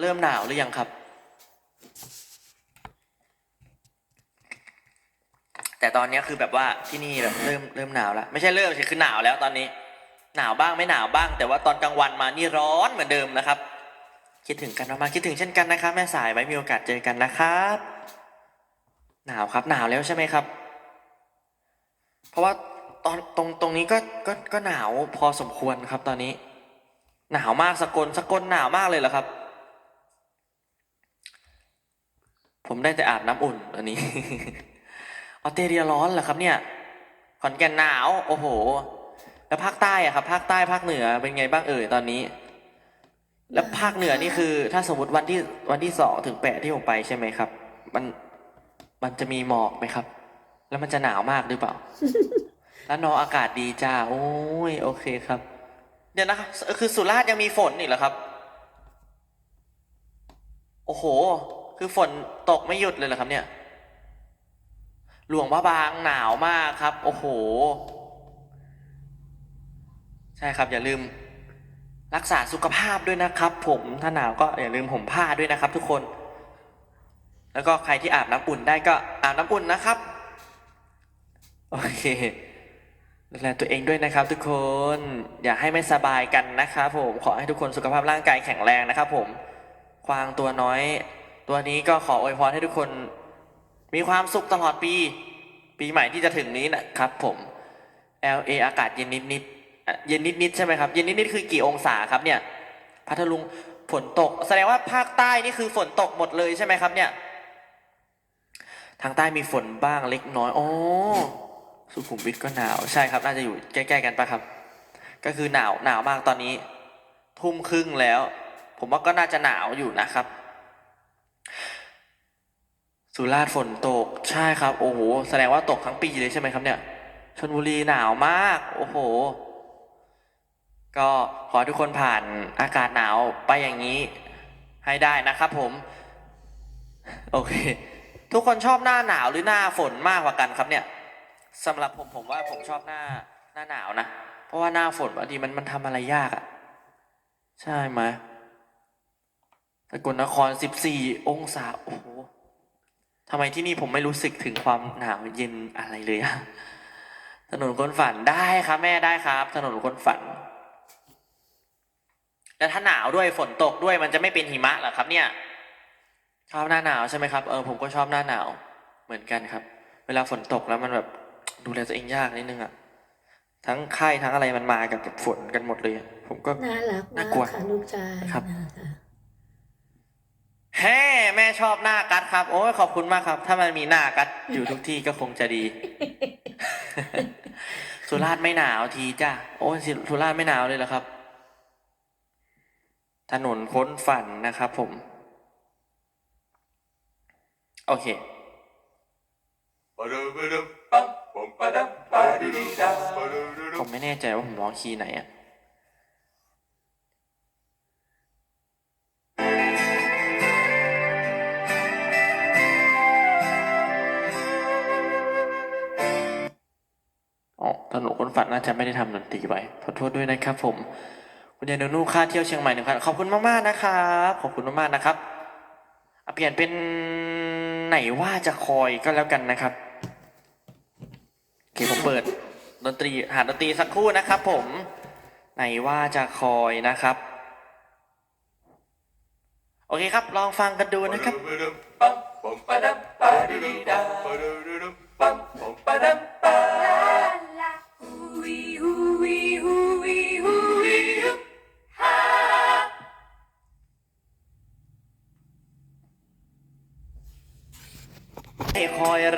เริ่มหนาวหรือยังครับ แต่ตอนนี้คือแบบว่าที่นี่แบบเริ่มเริ่มหนาวแล้วไม่ใช่เริ่มสิคือหนาวแล้วตอนนี้ หนาวบ้างไม่หนาวบ้าง แต่ว่าตอนกลางวันมานี่ร้อนเหมือนเดิมนะครับ คิดถึงกันมากๆคิดถึงเช่นกันนะครับ แม่สายไว้มีโอกาสเจอกันนะครับ หนาวครับ หนาวแล้วใช่ไหมครับ เพราะว่าตอนตรงตรงนี้ก็ก็ก็หนาวพอสมควรครับ ตอนนี้ หนาวมากสกลสกลหนาวมากเลยเหรอครับ ผมได้แต่อาบน้ำอุ่นอันนี้ ออสเตรเลียร้อนเหรอครับ เนี่ย ขอนแก่นหนาว โอ้โห แล้วภาคใต้อะครับ ภาคใต้ภาคเหนือเป็นไงบ้างเอ่ยตอนนี้ แล้วภาคเหนือนี่คือ ถ้าสมมติวันที่วันที่สองถึงแปดที่ผมไปใช่ไหมครับ มันมันจะมีหมอกไหมครับ แล้วมันจะหนาวมากหรือเปล่า แล้วนองอากาศดีจ้า โอ้ย โอเคครับ เดี๋ยวนะครับคือสุราษฎร์ยังมีฝนอีกเหรอครับ โอ้โห คือฝนตกไม่หยุดเลยเหรอครับเนี่ย หลวงพระบางหนาวมากครับ โอ้โห ใช่ครับอย่าลืมรักษาสุขภาพด้วยนะครับ ผมถ้าหนาวก็อย่าลืมห่มผ้าด้วยนะครับ ทุกคน แล้วก็ใครที่อาบน้ำอุ่นได้ก็อาบน้ำอุ่นนะครับโอเคดูแลตัวเองด้วยนะครับ ทุกคนอย่าให้ไม่สบายกันนะครับผมขอให้ทุกคนสุขภาพร่างกายแข็งแรงนะครับ ผมควางตัวน้อย ตัวนี้ก็ขออวยพรให้ทุกคนมีความสุขตลอดปี ปีใหม่ที่จะถึงนี้นะครับผม LA อากาศเย็นนิดนิดเย็นนิดนิดใช่ไหมครับ เย็นนิดนิดคือกี่องศาครับเนี่ย พัทลุงฝนตก แสดงว่าภาคใต้นี่คือฝนตกหมดเลยใช่ไหมครับเนี่ย ทางใต้มีฝนบ้างเล็กน้อย โอ๋อสุขุมวิทก็หนาว ใช่ครับ น่าจะอยู่ใกล้ๆกันปะครับ ก็คือหนาวหนาวมากตอนนี้ ทุ่มครึ่งแล้ว ผมว่าก็น่าจะหนาวอยู่นะครับ สุราษฎร์ฝนตกใช่ครับ โอ้โห แสดงว่าตกทั้งปีเลยใช่ไหมครับเนี่ยชลบุรีหนาวมาก โอ้โห ก็ขอทุกคนผ่านอากาศหนาวไปอย่างนี้ให้ได้นะครับผม โอเค ทุกคนชอบหน้าหนาวหรือหน้าฝนมากกว่ากันครับเนี่ยสำหรับผมผมว่าผมชอบหน้าหน้าหนาวนะเพราะว่าหน้าฝนบางทีมันมันทำอะไรยากอะใช่ไหมสกลนครสิบสี่องศาโอ้โห ทำไมที่นี่ผมไม่รู้สึกถึงความหนาวเย็นอะไรเลยอะถนนคนฝันได้ครับแม่ได้ครับ ถนนคนฝัน แล้วถ้าหนาวด้วยฝนตกด้วยมันจะไม่เป็นหิมะเหรอครับ เนี่ยชอบหน้าหนาวใช่ไหมครับเออผมก็ชอบหน้าหนาว เหมือนกันครับ เวลาฝนตกแล้วมันแบบดูแลตัวเองยากนิดนึงอะทั้งไข้ทั้งอะไรมันมากับฝนกันหมดเลยอะผมก็น่ารักน่ากลัวค่ะลูกชายครับน่ารักค่ะ แฮ่แม่ชอบหน้ากัดครับ โอ้ยขอบคุณมากครับ ถ้ามันมีหน้ากัดอยู่ทุกที่ก็คงจะดี สุราษฎร์ไม่หนาวทีจ้าโอ้ยสุราษฎร์ไม่หนาวเลยเหรอครับ ถนนค้นฝันนะครับผม โอเคผมไม่แน่ใจว่าผมร้องคีย์ไหนอะ ถนนคนฝันน่าจะไม่ได้ทำดนตรีไว้ขอโทษด้วยนะครับ ผม คุณยายนนูค่าเที่ยวเชียงใหม่หนึ่งพันขอบคุณมากๆนะครับขอบคุณมากๆนะครับเปลี่ยนเป็นไหนว่าจะคอยก็แล้วกันนะครับโอเคผมเปิดดนตรีหาดนตรีสักครู่นะครับ ผม ไหนว่าจะคอยนะครับโอเคครับ ลองฟังกันดูนะครับ คอยรัก